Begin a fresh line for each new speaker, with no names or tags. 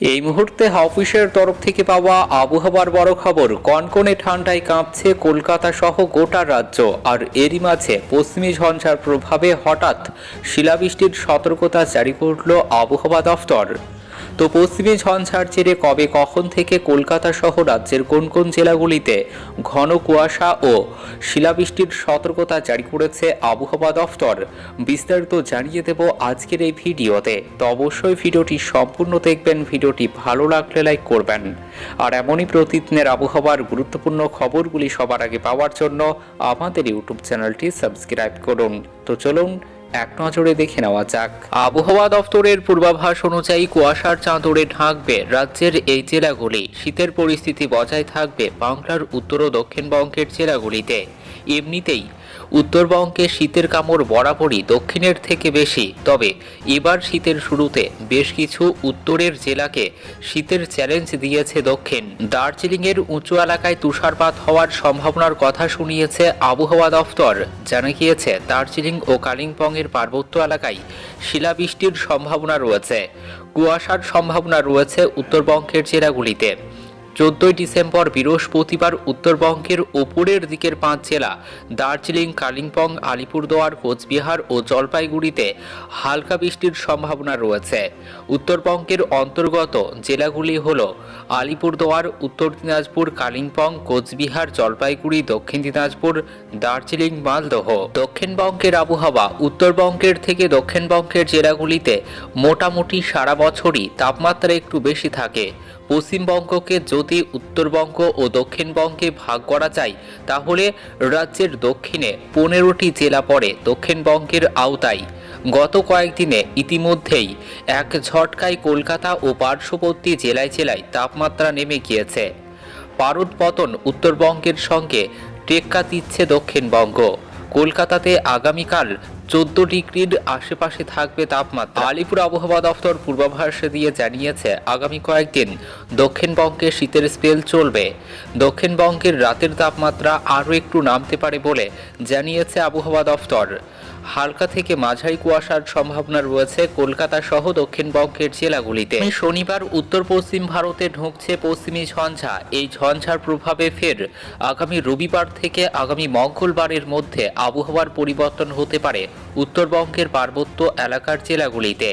এই মুহূর্তে অফিসের তরফ থেকে পাওয়া আবহাওয়ার বড় খবর, কনকনে ঠান্ডায় কাঁপছে কলকাতা সহ গোটা রাজ্য। আর এরই মাঝে পশ্চিমী ঝঞ্ঝার প্রভাবে হঠাৎ শিলাবৃষ্টির সতর্কতা জারি করল আবহাওয়া দফতর। তো পশ্চিমী ঝঞ্ঝার জেরে কবে কখন থেকে কলকাতা সহ রাজ্যের কোন কোন জেলাগুলিতে ঘন কুয়াশা ও শিলাবৃষ্টির সতর্কতা জারি করেছে আবহাওয়া দফতর, বিস্তারিত জানিয়ে দেব আজকের এই ভিডিওতে। তো অবশ্যই ভিডিওটি সম্পূর্ণ দেখবেন, ভিডিওটি ভালো লাগলে লাইক করবেন। আর এমনই প্রতিদিনের আবহাওয়ার গুরুত্বপূর্ণ খবরগুলি সবার আগে পাওয়ার জন্য আমাদের ইউটিউব চ্যানেলটি সাবস্ক্রাইব করুন। তো চলুন এক নজরে দেখে নেওয়া যাক। আবহাওয়া দফতরের পূর্বাভাস অনুযায়ী কুয়াশার চাঁদরে ঢাকবে রাজ্যের এই জেলাগুলি। শীতের পরিস্থিতি বজায় থাকবে বাংলার উত্তর ও দক্ষিণবঙ্গের জেলাগুলিতে। এমনিতেই। উত্তরবঙ্গে শীতের কামড় বরাবরই দক্ষিণের থেকে বেশি। তবে এবার শীতের শুরুতে বেশ কিছু উত্তরের জেলাকে শীতের চ্যালেঞ্জ দিয়েছে দক্ষিণ। দার্জিলিংয়ের উঁচু এলাকায় তুষারপাত হওয়ার সম্ভাবনার কথা শুনিয়েছে আবহাওয়া দফতর। জানা গিয়েছে, দার্জিলিং ও কালিম্পংয়ের পার্বত্য এলাকায় শিলাবৃষ্টির সম্ভাবনা রয়েছে। কুয়াশার সম্ভাবনা রয়েছে উত্তরবঙ্গের জেলাগুলিতে। চোদ্দই ডিসেম্বর বৃহস্পতিবার উত্তরবঙ্গের ওপরের দিকের পাঁচ জেলা, দার্জিলিং, কালিম্পং, আলিপুরদুয়ার, কোচবিহার ও জলপাইগুড়িতে হালকা বৃষ্টির সম্ভাবনা রয়েছে। উত্তরবঙ্গের অন্তর্গত জেলাগুলি হল আলিপুরদুয়ার, উত্তর দিনাজপুর, কালিম্পং, কোচবিহার, জলপাইগুড়ি, দক্ষিণ দিনাজপুর, দার্জিলিং, মালদহ। দক্ষিণবঙ্গের আবহাওয়া উত্তরবঙ্গের থেকে দক্ষিণবঙ্গের জেলাগুলিতে মোটামুটি সারা বছরই তাপমাত্রা একটু বেশি থাকে। পশ্চিমবঙ্গকে যদি উত্তরবঙ্গ ও দক্ষিণবঙ্গে ভাগ করা যায়, তাহলে রাজ্যের দক্ষিণে পনেরোটি জেলা পড়ে দক্ষিণবঙ্গের আওতায়। গত কয়েকদিনে ইতিমধ্যেই এক ঝটকায় কলকাতা ও পার্শ্ববর্তী জেলায় জেলায় তাপমাত্রা নেমে গিয়েছে। পারদ পতন উত্তরবঙ্গের সঙ্গে টেক্কা দিচ্ছে দক্ষিণবঙ্গ। কলকাতাতে আগামীকাল চোদ্দ ডিগ্রির আশেপাশে থাকবে তাপমাত্রা। আলিপুর আবহাওয়া দফতর পূর্বাভাস দিয়ে জানিয়েছে, আগামী কয়েকদিন দক্ষিণবঙ্গে শীতের স্পেল চলবে। দক্ষিণবঙ্গের রাতের তাপমাত্রা আরও একটু নামতে পারে বলে জানিয়েছে আবহাওয়া দফতর। হালকা থেকে মাঝারি কুয়াশার সম্ভাবনা রয়েছে কলকাতা সহ দক্ষিণবঙ্গের জেলাগুলিতে। শনিবার উত্তর পশ্চিম ভারতে ঢুকছে পশ্চিমী ঝঞ্ঝা। এই ঝঞ্ঝার প্রভাবে ফের আগামী রবিবার থেকে আগামী মঙ্গলবারের মধ্যে আবহাওয়ার পরিবর্তন হতে পারে। উত্তরবঙ্গের পার্বত্য এলাকার জেলাগুলিতে।